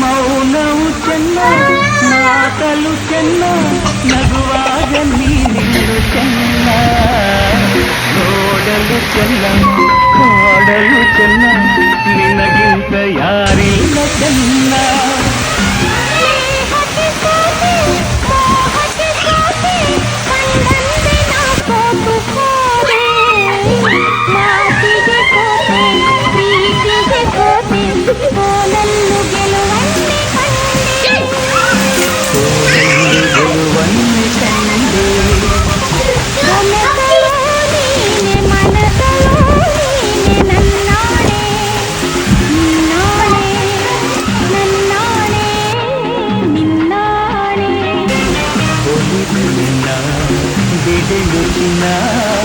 మౌనము చెన్న మాటలు చెన్న నగువాగ నీళ్ళు చెన్న. నోడలు చెన్న కోడలు చెన్న నినగింత యా Cái 艰难